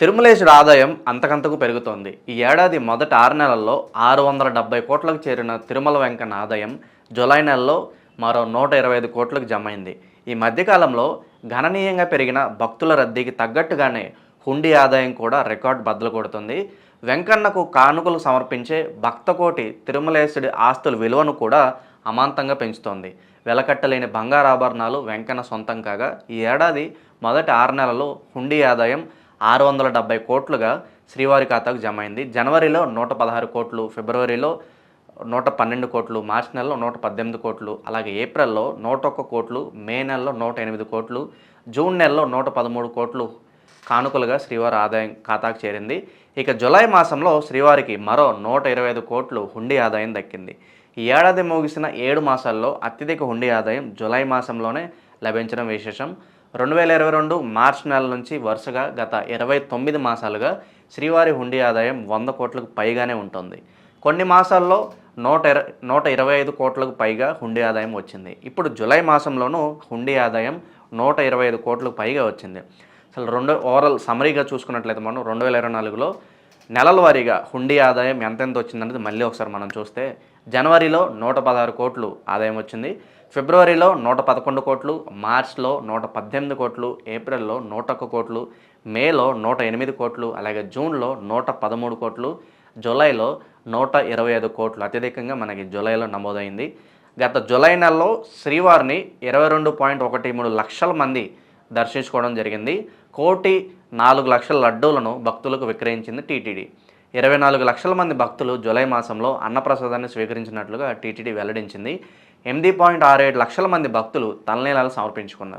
తిరుమలేశుడు ఆదాయం అంతకంతకు పెరుగుతోంది. ఈ ఏడాది మొదటి ఆరు నెలల్లో ఆరు వందల డెబ్బై కోట్లకు చేరిన తిరుమల వెంకన్న ఆదాయం జూలై నెలలో మరో నూట ఇరవై ఐదు కోట్లకు జమైంది. ఈ మధ్యకాలంలో గణనీయంగా పెరిగిన భక్తుల రద్దీకి తగ్గట్టుగానే హుండీ ఆదాయం కూడా రికార్డ్ బద్దలు కొడుతుంది. వెంకన్నకు కానుకలు సమర్పించే భక్తకోటి తిరుమలేశుడి ఆస్తుల విలువను కూడా అమాంతంగా పెంచుతోంది. వెలకట్టలేని బంగారాభరణాలు వెంకన్న సొంతం కాగా ఈ ఏడాది మొదటి ఆరు నెలల్లో హుండీ ఆదాయం ఆరు వందల డెబ్బై కోట్లుగా శ్రీవారి ఖాతాకు జమ అయింది జనవరిలో నూట పదహారు కోట్లు ఫిబ్రవరిలో నూట పన్నెండు కోట్లు మార్చి నెలలో నూట పద్దెనిమిది కోట్లు అలాగే ఏప్రిల్లో నూట ఒక్క కోట్లు మే నెలలో నూట ఎనిమిది కోట్లు జూన్ నెలలో నూట పదమూడు కోట్లు కానుకలుగా శ్రీవారి ఆదాయం ఖాతాకు చేరింది. ఇక జులై మాసంలో శ్రీవారికి మరో నూట ఇరవై ఐదు కోట్లు హుండీ ఆదాయం దక్కింది. ఈ ఏడాది ముగిసిన ఏడు మాసాల్లో అత్యధిక హుండీ ఆదాయం జులై మాసంలోనే లభించడం విశేషం. రెండు వేల ఇరవై రెండు మార్చి నెల నుంచి వరుసగా గత ఇరవై తొమ్మిది మాసాలుగా శ్రీవారి హుండీ ఆదాయం వంద కోట్లకు పైగానే ఉంటుంది. కొన్ని మాసాల్లో నూట ఇర నూట ఇరవై ఐదు కోట్లకు పైగా హుండీ ఆదాయం వచ్చింది. ఇప్పుడు జూలై మాసంలోనూ హుండీ ఆదాయం నూట ఇరవై ఐదు కోట్లకు పైగా వచ్చింది. అసలు రెండు ఓవరాల్ సమరీగా చూసుకున్నట్లయితే మనం రెండు వేల ఇరవై నాలుగులో నెలల వారీగా హుండీ ఆదాయం ఎంతెంత వచ్చిందనేది మళ్ళీ ఒకసారి మనం చూస్తే జనవరిలో నూట పదహారు కోట్లు ఆదాయం వచ్చింది. ఫిబ్రవరిలో నూట పదకొండు కోట్లు మార్చ్లో నూట పద్దెనిమిది కోట్లు ఏప్రిల్లో నూట ఒక్క కోట్లు మేలో నూట ఎనిమిది కోట్లు అలాగే జూన్లో నూట పదమూడు కోట్లు జూలైలో నూట ఇరవై ఐదు కోట్లు. అత్యధికంగా మనకి జూలైలో నమోదైంది. గత జూలై నెలలో శ్రీవారిని ఇరవై రెండు పాయింట్ ఒకటి మూడు లక్షల మంది దర్శించుకోవడం జరిగింది. కోటి నాలుగు లక్షల లడ్డూలను భక్తులకు విక్రయించింది టీటీడీ. ఇరవై నాలుగు లక్షల మంది భక్తులు జూలై మాసంలో అన్నప్రసాదాన్ని స్వీకరించినట్లుగా టీటీడీ వెల్లడించింది. ఎనిమిది పాయింట్ ఆరు ఏడు లక్షల మంది భక్తులు తలనీలాలు సమర్పించుకున్నారు.